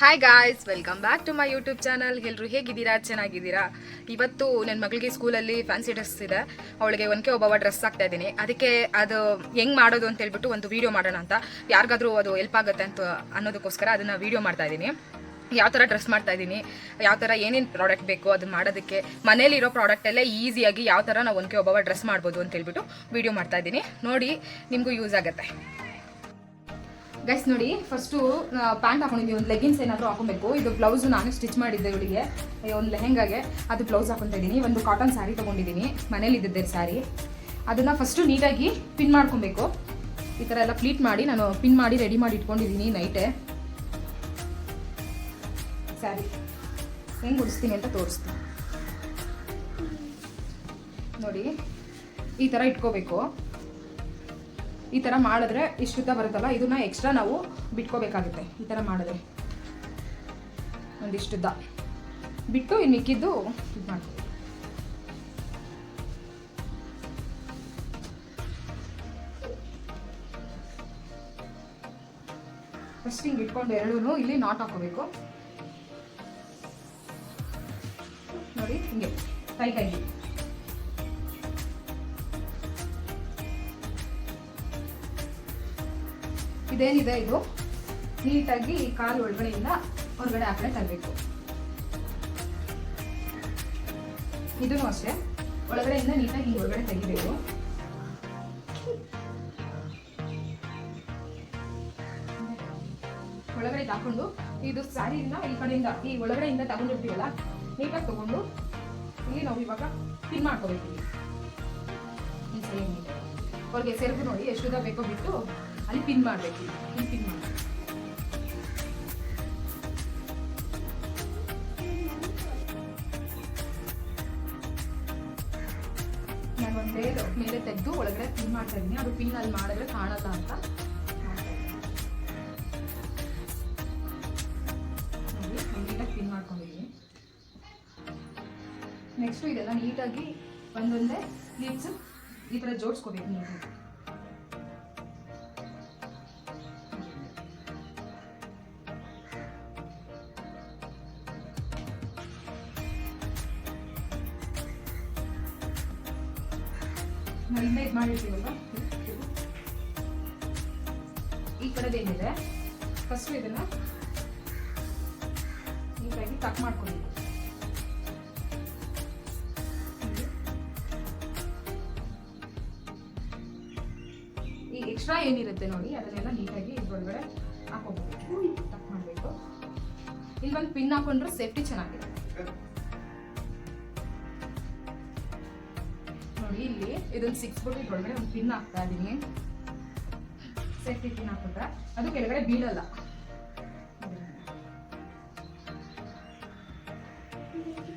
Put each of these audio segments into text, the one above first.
Hi guys welcome back to my YouTube channel ಎಲ್ಲರೂ ಹೇಗಿದ್ದೀರಾ? ಚೆನ್ನಾಗಿದ್ದೀರಾ? ಇವತ್ತು ನನ್ನ ಮಗಳಿಗೆ ಸ್ಕೂಲಲ್ಲಿ ಫ್ಯಾನ್ಸಿ ಡ್ರೆಸ್ ಇದೆ. ಅವಳಿಗೆ ಒನಕೆ ಒಬ್ಬವ ಡ್ರೆಸ್ ಹಾಕ್ತಾ ಇದ್ದೀನಿ. ಅದಕ್ಕೆ ಅದು ಹೆಂಗ್ ಮಾಡೋದು ಅಂತ ಹೇಳ್ಬಿಟ್ಟು ಒಂದು ವೀಡಿಯೋ ಮಾಡೋಣ ಅಂತ. ಯಾರಿಗಾದರೂ ಅದು ಹೆಲ್ಪ್ ಆಗುತ್ತೆ ಅಂತ ಅನ್ನೋದಕ್ಕೋಸ್ಕರ ಅದನ್ನು ವೀಡಿಯೋ ಮಾಡ್ತಾ ಇದ್ದೀನಿ. ಯಾವ ಥರ ಡ್ರೆಸ್ ಮಾಡ್ತಾ ಇದ್ದೀನಿ, ಯಾವ ಥರ ಏನೇನು ಪ್ರಾಡಕ್ಟ್ ಬೇಕು ಅದನ್ನ ಮಾಡೋದಕ್ಕೆ, ಮನೇಲಿರೋ ಪ್ರಾಡಕ್ಟಲ್ಲೇ ಈಸಿಯಾಗಿ ಯಾವ ಥರ ನಾವು ಒನಕೆ ಒಬ್ಬವ ಡ್ರೆಸ್ ಮಾಡ್ಬೋದು ಅಂತ ಹೇಳ್ಬಿಟ್ಟು ವೀಡಿಯೋ ಮಾಡ್ತಾ ಇದ್ದೀನಿ. ನೋಡಿ, ನಿಮಗೂ ಯೂಸ್ ಆಗುತ್ತೆ. ಗೈಸ್ ನೋಡಿ ಫಸ್ಟು ಪ್ಯಾಂಟ್ ಹಾಕೊಂಡಿದ್ವಿ ಒಂದು ಲೆಗಿನ್ಸ್ ಏನಾದರೂ ಹಾಕೊಬೇಕು ಇದು ಬ್ಲೌಸು ನಾನು ಸ್ಟಿಚ್ ಮಾಡಿದ್ದೆ ಇವಳಿಗೆ ಒಂದು ಲೆಹೆಂಗಾಗೆ. ಅದು ಬ್ಲೌಸ್ ಹಾಕೊತಾ ಇದ್ದೀನಿ ಒಂದು ಕಾಟನ್ ಸ್ಯಾರಿ ತೊಗೊಂಡಿದ್ದೀನಿ. ಮನೇಲಿ ಇದ್ದಿದ್ದೆ ಸ್ಯಾರಿ ಅದನ್ನು ಫಸ್ಟು ನೀಟಾಗಿ ಪಿನ್ ಮಾಡ್ಕೊಬೇಕು. ಈ ಥರ ಎಲ್ಲ ಪ್ಲೀಟ್ ಮಾಡಿ, ನಾನು ಪಿನ್ ಮಾಡಿ ರೆಡಿ ಮಾಡಿ ಇಟ್ಕೊಂಡಿದ್ದೀನಿ ನೈಟೇ ಸ್ಯಾರಿ ಹೆಂಗೆ ಉಡಿಸ್ತೀನಿ ಅಂತ ತೋರಿಸ್ತೀನಿ. ನೋಡಿ, ಈ ಥರ ಇಟ್ಕೋಬೇಕು. ಈ ಥರ ಮಾಡಿದ್ರೆ ಇಷ್ಟುದ್ದ ಬರುತ್ತಲ್ಲ, ಇದನ್ನ ಎಕ್ಸ್ಟ್ರಾ ನಾವು ಬಿಟ್ಕೋಬೇಕಾಗುತ್ತೆ. ಈ ಥರ ಮಾಡಿದ್ರೆ. ಒಂದಿಷ್ಟುದ್ದ ಬಿಟ್ಟು ಇನ್ನು ಮಿಕ್ಕಿದ್ದು ಇದು ಮಾಡ್ತೀವಿ. ಫಸ್ಟ್ ಹಿಂಗೆ ಇಟ್ಕೊಂಡು ಎರಡೂ ಇಲ್ಲಿ ನಾಟ್ ಹಾಕೋಬೇಕು ನೋಡಿ, ಹಿಂಗೆ. ಕೈ ಕೈಗೆ ಇದೇನಿದೆ ಇದು? ನೀಟಾಗಿ ಕಾಲು ಒಳಗಡೆಯಿಂದ ಹೊರಗಡೆ ಆ ತರಬೇಕು. ಇದನ್ನು ಅಷ್ಟೇ. ಒಳಗಡೆಯಿಂದ ನೀಟಾಗಿ ಹೊರಗಡೆ ತೆಗಿಬೇಕು. ಒಳಗಡೆ ತಾಕೊಂಡು ಇದು ಸ್ಯಾರಿಯಿಂದ ಈ ಕಡೆಯಿಂದ, ಈ ಒಳಗಡೆಯಿಂದ ತಗೊಂಡಿರ್ತೀವಲ್ಲ, ನೀಟಾಗಿ ತಗೊಂಡು, ಇಲ್ಲಿ ನಾವು ಇವಾಗ ಪಿನ್ ಮಾಡ್ಕೋಬೇಕು. ಈ ಸರಿ ನೀಟಾಗಿ. ಅವ್ರಿಗೆ ಸೆರಗು ನೋಡಿ ಎಷ್ಟು ಬೇಕೋ ಬಿಟ್ಟು ಅಲ್ಲಿ ಪಿನ್ ಮಾಡಬೇಕು. ಪಿನ್ ಮಾಡಿ ನಾನು ಒಂದು ಬೇರೆ ಮೇಲೆ ತೆಗೆದು ಒಳಗಡೆ ಪಿನ್ ಮಾಡ್ತಾ ಇದ್ದೀನಿ. ಅದು ಪಿನ್ ಅಲ್ಲಿ ಮಾಡಿದ್ರೆ ಕಾಣಲ್ಲ ಅಂತ ಪಿನ್ ಮಾಡ್ಕೊಂಡಿದ್ದೀನಿ. ನೆಕ್ಸ್ಟು ಇದೆಲ್ಲ ನೀಟಾಗಿ ಒಂದೊಂದೇ ಲೀಡ್ಸ್ ಈ ಥರ ಜೋಡಿಸ್ಕೋಬೇಕು ನೀವು. ನಾವಿಂದ ಇದು ಮಾಡಿರ್ತೀವಲ್ವ? ಈ ಕಡೆದೇನಿದೆ ಫಸ್ಟ್ ಇದನ್ನ ನೀಟಾಗಿ ಕಟ್ ಮಾಡ್ಕೊಳ್ಳಿ ಎಕ್ಸ್ಟ್ರಾ ಏನಿರುತ್ತೆ ನೋಡಿ, ಅದನ್ನೆಲ್ಲ ನೀಟಾಗಿ ಇದ್ರೊಳಗಡೆ ಹಾಕೋಬೇಕು. ತಪ್ಪು ಮಾಡಬೇಕು. ಇಲ್ಲಿ ಒಂದು ಪಿನ್ ಹಾಕೊಂಡ್ರೆ ಸೇಫ್ಟಿ ಚೆನ್ನಾಗಿದೆ. ನೋಡಿ, ಇಲ್ಲಿ ಇದೊಂದು ಸಿಕ್ಸ್ ಬಿಟ್ಟು ಇದ್ರೊಳಗಡೆ ಒಂದು ಪಿನ್ ಹಾಕ್ತಾ ಇದ್ದೀನಿ ಸೇಫ್ಟಿ ಪಿನ್ ಹಾಕಿದ್ರೆ ಅದು ಕೆಳಗಡೆ ಬೀಳಲ್ಲ.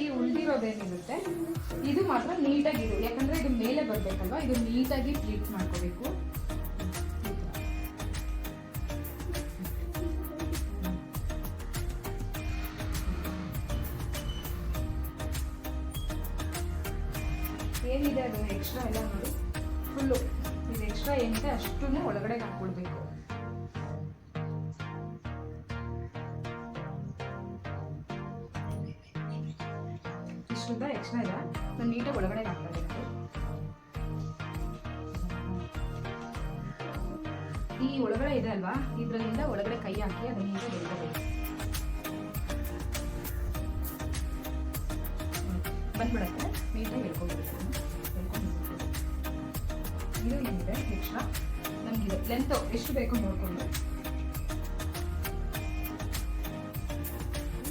ಈ ಉಳಿದಿರೋದೇನಿರುತ್ತೆ ಇದು ಮಾತ್ರ ನೀಟಾಗಿ ಇದು ಯಾಕಂದ್ರೆ ಇದು ಮೇಲೆ ಬರ್ಬೇಕಲ್ವಾ, ಇದು ನೀಟಾಗಿ ಟ್ರೀಟ್ ಮಾಡ್ಕೋಬೇಕು. ಎಕ್ಸ್ಟ್ರಾ ಎಲ್ಲ ನೋಡಿ ಫುಲ್ಲು ಇದು ಎಕ್ಸ್ಟ್ರಾ ಏನಿದೆ ಅಷ್ಟೂ ಒಳಗಡೆ ಹಾಕ್ಕೊಳ್ಬೇಕು ಇಷ್ಟುದ ಎಕ್ಸ್ಟ್ರಾ ಇದೆ ನಾನು ನೀಟಾಗಿ ಒಳಗಡೆ ಹಾಕ್ತಾ ಈ ಒಳಗಡೆ ಇದೆ ಅಲ್ವಾ? ಇದರಿಂದ ಒಳಗಡೆ ಕೈ ಹಾಕಿ ಅದನ್ನ ನೀಟಾಗಿ ಎಳ್ಕೋಬೇಕು ಬಂದ್ಬಿಡತ್ತೆ? ನೀಟಾಗಿ ಎಳ್ಕೊಬೇಕು ಇದು ಏನಿದೆ ಎಕ್ಸ್ಟ್ರಾ ನಮಗಿದೆ. ಲೆಂತ್ ಎಷ್ಟು ಬೇಕೋ ನೋಡಿಕೊಂಡು.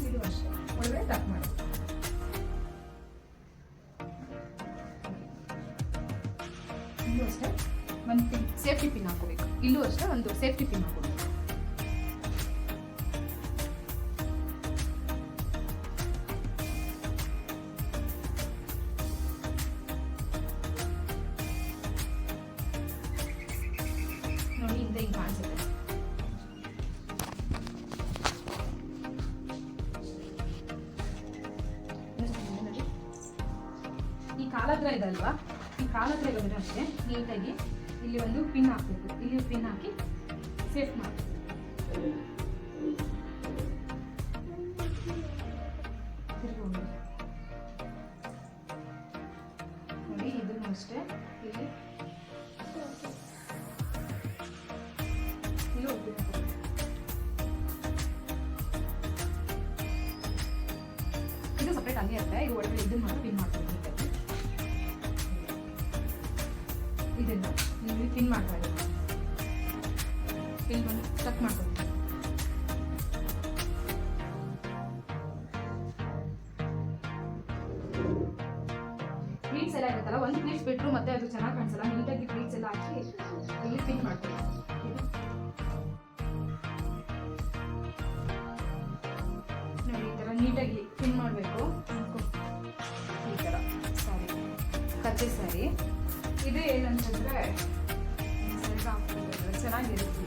ಇದು ಅಷ್ಟೇ ಒಳಗಡೆ ಟಕ್ ಮಾಡಿ. ಇಲ್ಲೂ ಅಷ್ಟೇ. ಒಂದು ಸೇಫ್ಟಿ ಪಿನ್ ಹಾಕೋಬೇಕು. ಇಲ್ಲೂ ಅಷ್ಟೇ ಒಂದು ಸೇಫ್ಟಿ ಪಿನ್ ಹಾಕೋಬೇಕು. ಕಾಲತ್ರ ಇದೆ ಅಲ್ವಾ ಈ ಕಾಲಗ್ರ ಇರೋದ್ರೆ ಅಷ್ಟೇ ನೀಟಾಗಿ ಇಲ್ಲಿ ಒಂದು ಪಿನ್ ಹಾಕಬೇಕು. ಇಲ್ಲಿ ಪಿನ್ ಹಾಕಿ ಸೇಫ್ ಮಾಡಬೇಕು. ನೋಡಿ, ಇದನ್ನು ಅಷ್ಟೇ. ಇಲ್ಲಿ ಇದು ಸಪ್ರೇಟ್ ಅಲ್ಲೇ ಇರುತ್ತೆ. ಇದು ಒಳಗಡೆ ಇದನ್ನ ಮಾತ್ರ ಪಿನ್ ಮಾಡ್ತೀವಿ ಇದನ್ನ ನೀವು ಪಿನ್ ಮಾಡಬಾರ್ದು ಪಿನ್ ಬಂದು ಸ್ಟಕ್ ಮಾಡ್ಕೊಂಡು ಪ್ಲೀಟ್ಸ್ ಎಲ್ಲ ಇರುತ್ತಲ್ಲ, ಒಂದು ಪ್ಲೀಟ್ಸ್ ಬಿಟ್ಟರು ಮತ್ತೆ ಅದು ಚೆನ್ನಾಗಿ ಕಾಣಿಸಲ್ಲ. ನೀಟಾಗಿ ಪ್ಲೀಟ್ಸ್ ಎಲ್ಲ ಹಾಕಿ ಇಲ್ಲಿ ಪಿನ್ ಮಾಡ್ಕೊಳ್ಳಿ. ನೋಡಿ, ಈ ಥರ ನೀಟಾಗಿ ಪಿನ್ ಮಾಡಬೇಕು. ಈ ಥರ ಸಾರಿ. ಕಚ್ಚೆ ಸಾರಿ. ಇದು ಏನಂತಂದರೆ ಚೆನ್ನಾಗಿರುತ್ತೆ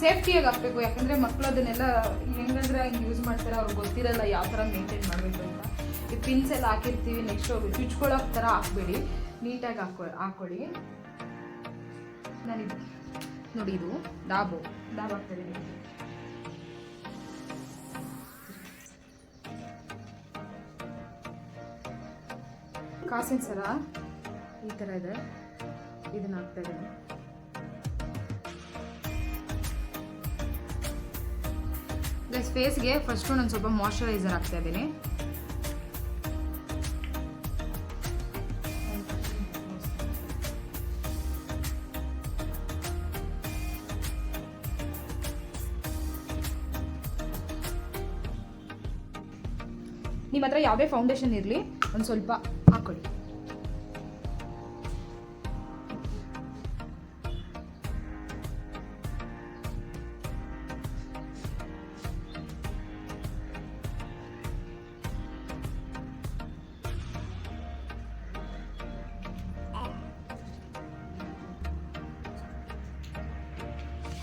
ಸೇಫ್ಟಿಯಾಗಿ ಹಾಕ್ಬೇಕು, ಯಾಕಂದ್ರೆ ಮಕ್ಕಳು ಅದನ್ನೆಲ್ಲ ಹೆಂಗಂದ್ರೆ ಹಂಗೆ ಯೂಸ್ ಮಾಡ್ತಾರೆ ಅವ್ರಿಗೆ ಗೊತ್ತಿರಲ್ಲ ಯಾವ ಥರ ಮೇಂಟೈನ್ ಮಾಡಬೇಕು ಅಂತ. ಈ ಪಿನ್ಸ್ ಎಲ್ಲ ಹಾಕಿರ್ತೀವಿ ನೆಕ್ಸ್ಟ್ ಅವ್ರು ಚುಚ್ಕೊಳ್ಳೋ ಥರ ಹಾಕ್ಬೇಡಿ. ನೀಟಾಗಿ ಹಾಕೊ ಹಾಕೊಳ್ಳಿ ನಾನಿದು. ನೋಡಿ ಇದು, ಡಾಬು. ಡಾಬ್ ಹಾಕ್ತಾ ಕಾಸಿನ ಸರ ಈ ಥರ ಇದೆ. ಇದನ್ನ ಹಾಕ್ತಾ ಇದ್ದೀನಿ. ಪ್ಲಸ್ ಫೇಸ್ಗೆ ಫಸ್ಟು ನಾನು ಸ್ವಲ್ಪ ಮಾಯಶ್ಚರೈಸರ್ ಹಾಕ್ತಾ ಇದ್ದೀನಿ. ನಿಮ್ಮ ಹತ್ರ ಯಾವುದೇ ಫೌಂಡೇಶನ್ ಇರಲಿ, ಒಂದು ಸ್ವಲ್ಪ ಹಾಕೊಳ್ಳಿ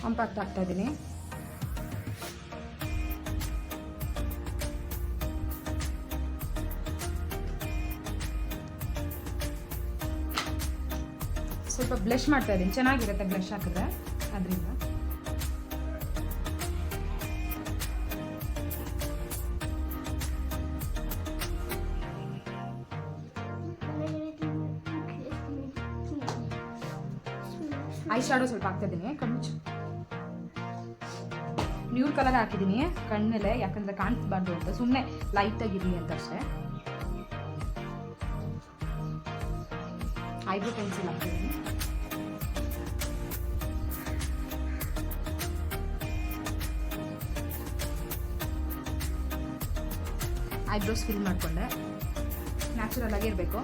ಕಾಂಪ್ಯಾಕ್ಟ್ ಹಾಕ್ತಾ ಇದ್ದೀನಿ ಸ್ವಲ್ಪ ಬ್ಲಷ್ ಮಾಡ್ತಾ ಇದ್ದೀನಿ. ಚೆನ್ನಾಗಿರುತ್ತೆ ಬ್ಲಷ್ ಹಾಕಿದ್ರೆ. ಅದರಿಂದ. ಐ ಶಾಡೋ ಸ್ವಲ್ಪ ಹಾಕ್ತಾ ಇದ್ದೀನಿ. ಕಣ್ಣು ನ್ಯೂರ್ ಕಲರ್ ಹಾಕಿದ್ದೀನಿ. ಕಣ್ಣಲ್ಲೇ, ಯಾಕಂದ್ರೆ ಕಾಣಿಸ್ಬಾರ್ದು ಅಂತ. ಸುಮ್ಮನೆ ಲೈಟ್ ಆಗಿರಲಿ ಅಂತ ಅಷ್ಟೇ. ಐಬ್ರೋ ಪೆನ್ಸಿಲ್ ಹಾಕ್ತಿದ್ದೀನಿ. ಐಬ್ರೋಸ್ ಫಿಲ್ ಮಾಡಿಕೊಂಡೆ. ನ್ಯಾಚುರಲ್ ಆಗಿರಬೇಕು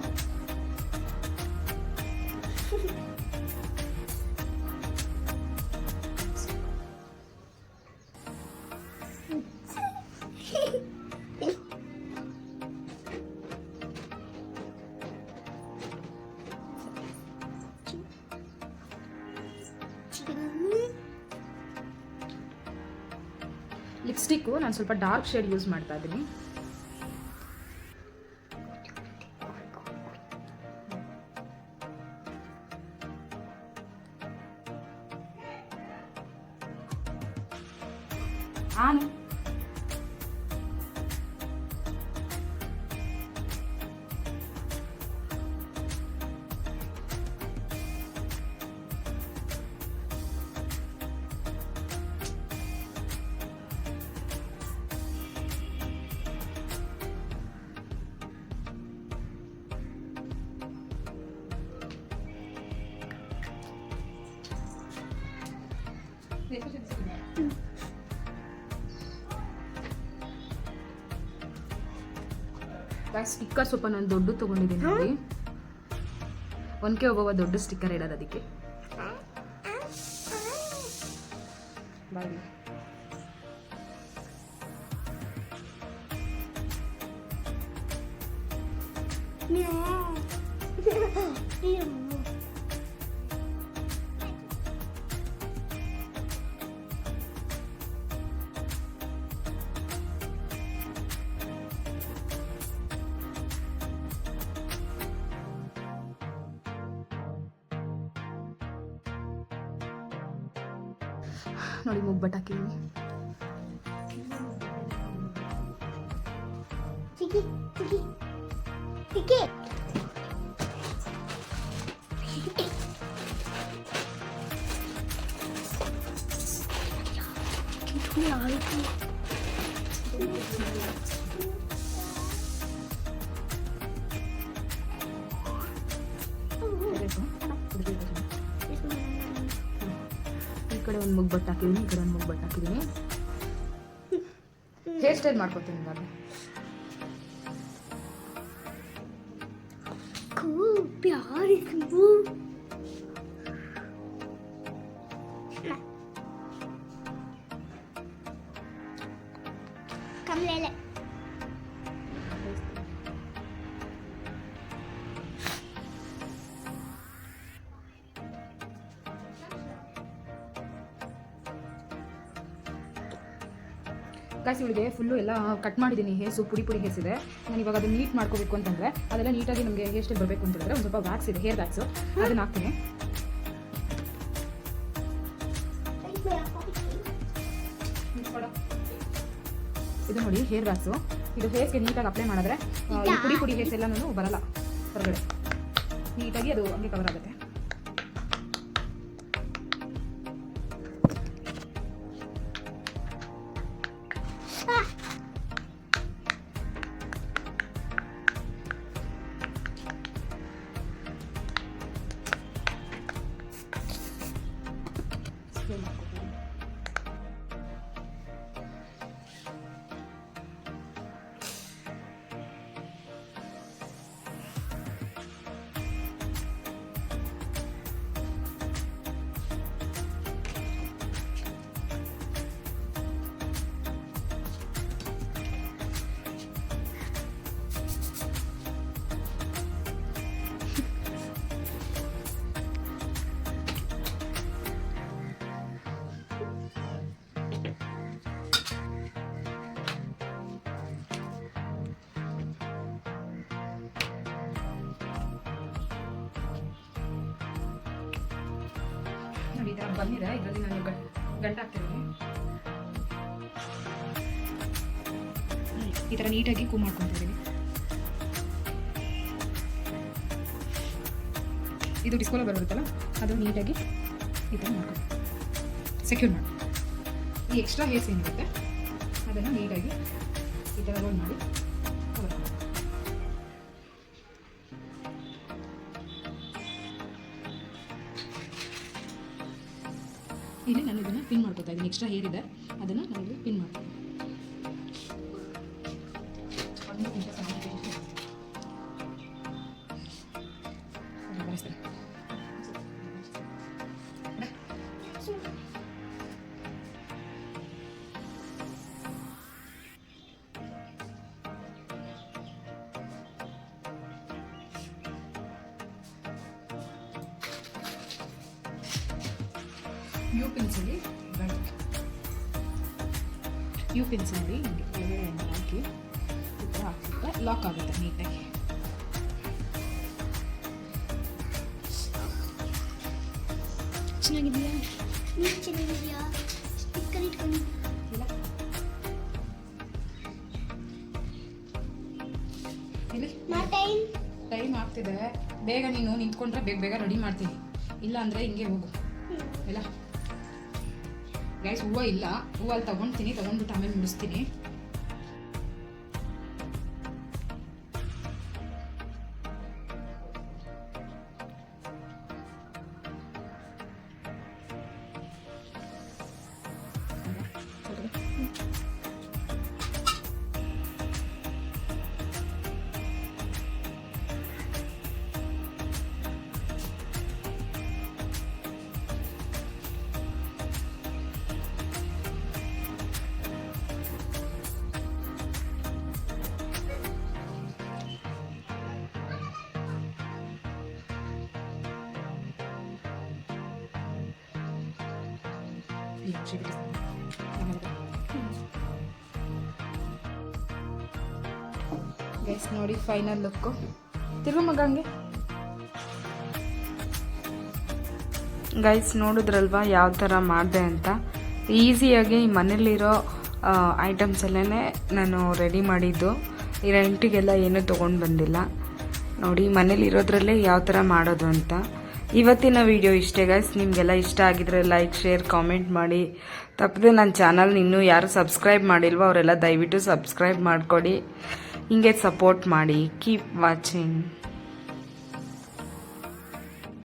ಲಿಪ್ಸ್ಟಿಕ್ಕು ನಾನು ಸ್ವಲ್ಪ ಡಾರ್ಕ್ ಶೇಡ್ ಯೂಸ್ ಮಾಡ್ತಾ ಇದ್ದೀನಿ. encerrar, né? Deixa eu sticker ಸ್ವಲ್ಪ ನಾನು ದೊಡ್ಡ ತಗೊಂಡಿದ್ದೀನಿ ನೋಡಿ. ಒನ್ಕೆ ಒಬ್ಬ ದೊಡ್ಡ ಸ್ಟಿಕ್ಕರ್ ಇಡೋದು ಅದಕ್ಕೆ. ಬಾಯ್. ನೋಡಿ ಮುಗ್ಬಟ್ ಹಾಕಿದ್ದೀನಿ ಚಿಕ್ಕಿ ಮುಗ್ ಬಟ್ಟು ಹಾಕಿದ್ದೀನಿ ಈ ಕಡೆ ಒಂದು ಮುಗ್ ಬಟ್ಟು ಹಾಕಿದ್ದೀನಿ ಹೇರ್ ಸ್ಟೈಲ್ ಮಾಡ್ಕೊತೀನಿ ಇವಾಗ खूब ಗಾಯ್ಸ್ ಫುಲ್ಲು ಎಲ್ಲ ಕಟ್ ಮಾಡಿದ್ದೀನಿ. ಹೇಸು ಪುಡಿ ಪುಡಿ ಹೇಸಿದೆ. ನಾನು ಇವಾಗ ಅದು ನೀಟ್ ಮಾಡ್ಕೋಬೇಕು ಅಂತಂದರೆ, ಅದೆಲ್ಲ ನೀಟಾಗಿ ನಮಗೆ ಹೇರ್ ಬರಬೇಕು ಅಂತಂದರೆ ಒಂದು ಸ್ವಲ್ಪ ವ್ಯಾಕ್ಸ್ ಇದೆ ಹೇರ್ ವ್ಯಾಕ್ಸು ಅದನ್ನ ಹಾಕ್ತೀನಿ. ಇದು ನೋಡಿ ಹೇರ್ ವ್ಯಾಕ್ಸು ಇದು ಹೇರ್ಸ್ಗೆ ನೀಟಾಗಿ ಅಪ್ಲೈ ಮಾಡಿದ್ರೆ ಪುಡಿ ಪುಡಿ ಹೇರ್ಸ್ ಎಲ್ಲನೂ ಬರಲ್ಲ ಹೊರಗಡೆ. ನೀಟಾಗಿ ಅದು ಹಂಗೆ ಕವರ್ ಆಗುತ್ತೆ. ಬಂದಿದೆ ಇದರಲ್ಲಿ ನಾನು ಗಂಟು ಹಾಕ್ತಿದ್ದೀನಿ ಈ ಥರ ನೀಟಾಗಿ ಕೂ ಮಾಡ್ಕೊತಿದ್ದೀನಿ ಇದು ಡಿಸ್ಕೋಲ ಬರುತ್ತಲ್ಲ, ಅದು ನೀಟಾಗಿ ಈ ಥರ ಮಾಡ್ಕೊಂಡು ಸೆಕ್ಯೂರ್ ಮಾಡಿ. ಈ ಎಕ್ಸ್ಟ್ರಾ ಹೇರ್ಸ್ ಏನಿರುತ್ತೆ ಅದನ್ನು ನೀಟಾಗಿ ಈ ಥರ ರೋಲ್ ಮಾಡಿ ಕವರ್. ಪಿನ್ ಮಾಡ್ಕೊತಾ ಇದ್ದೀನಿ. ಎಕ್ಸ್ಟ್ರಾ ಹೇರ್ ಇದೆ. ಅದನ್ನು ನಾನು ಪಿನ್ ಮಾಡ್ತೀನಿ ಯು ಪಿನ್ಸಲ್ಲಿ ಹಿಂಗೆ ಒಳಗಡೆ ಹಾಕಿ ಉಪ್ಪು ಹಾಕಿದ್ರೆ ಲಾಕ್ ಆಗುತ್ತೆ ನೀಟಾಗಿ ಚೆನ್ನಾಗಿದೆಯಾ ನೀನು ಚೆನ್ನಾಗಿದೆಯಾ ಸ್ಟಿಕ್ಕರ್ ಇಟ್ಕೊಂಡು. ಟೈಮ್ ಆಗ್ತಿದೆ. ಬೇಗ ನೀನು ನಿಂತ್ಕೊಂಡ್ರೆ ಬೇಗ ಬೇಗ ರೆಡಿ ಮಾಡ್ತೀನಿ. ಇಲ್ಲ ಅಂದ್ರೆ ಹಿಂಗೆ. ಹೋಗು ಇಲ್ಲ. ಗೈಸ್ ಹೂವು ಇಲ್ಲ. ಹೂವಲ್ಲಿ ತೊಗೊಳ್ತೀನಿ ತೊಗೊಂಡ್ಬಿಟ್ಟು ಆಮೇಲೆ ಮುಡಿಸ್ತೀನಿ. ಗೈಸ್ ನೋಡಿ ಫೈನಲ್ ಲುಕ್ಕು ತಿರ್ಗು ಹಂಗೆ? ಗೈಸ್ ನೋಡಿದ್ರಲ್ವಾ ಯಾವ ಥರ ಮಾಡಿದೆ ಅಂತ? ಈಸಿಯಾಗಿ ಮನೇಲಿರೋ ಐಟಮ್ಸ್ ಎಲ್ಲೇ ನಾನು ರೆಡಿ ಮಾಡಿದ್ದು. ಈ ರೆಂಟಿಗೆಲ್ಲ ಏನೂ ತೊಗೊಂಡು ಬಂದಿಲ್ಲ. ನೋಡಿ ಮನೇಲಿ ಇರೋದ್ರಲ್ಲೇ ಯಾವ ಥರ ಮಾಡೋದು ಅಂತ. ಇವತ್ತಿನ ವಿಡಿಯೋ ಇಷ್ಟೇ ಗೈಸ್ ನಿಮಗೆಲ್ಲ ಇಷ್ಟ ಆಗಿದ್ರೆ ಲೈಕ್ ಶೇರ್ ಕಾಮೆಂಟ್ ಮಾಡಿ. ತಪ್ಪದೆ ನನ್ನ ಚಾನಲ್ ಇನ್ನೂ ಯಾರು ಸಬ್ಸ್ಕ್ರೈಬ್ ಮಾಡಿಲ್ವೋ ಅವರೆಲ್ಲ ದಯವಿಟ್ಟು ಸಬ್ಸ್ಕ್ರೈಬ್ ಮಾಡಿಕೊಡಿ. ಹಿಂಗೆ ಸಪೋರ್ಟ್ ಮಾಡಿ. Keep watching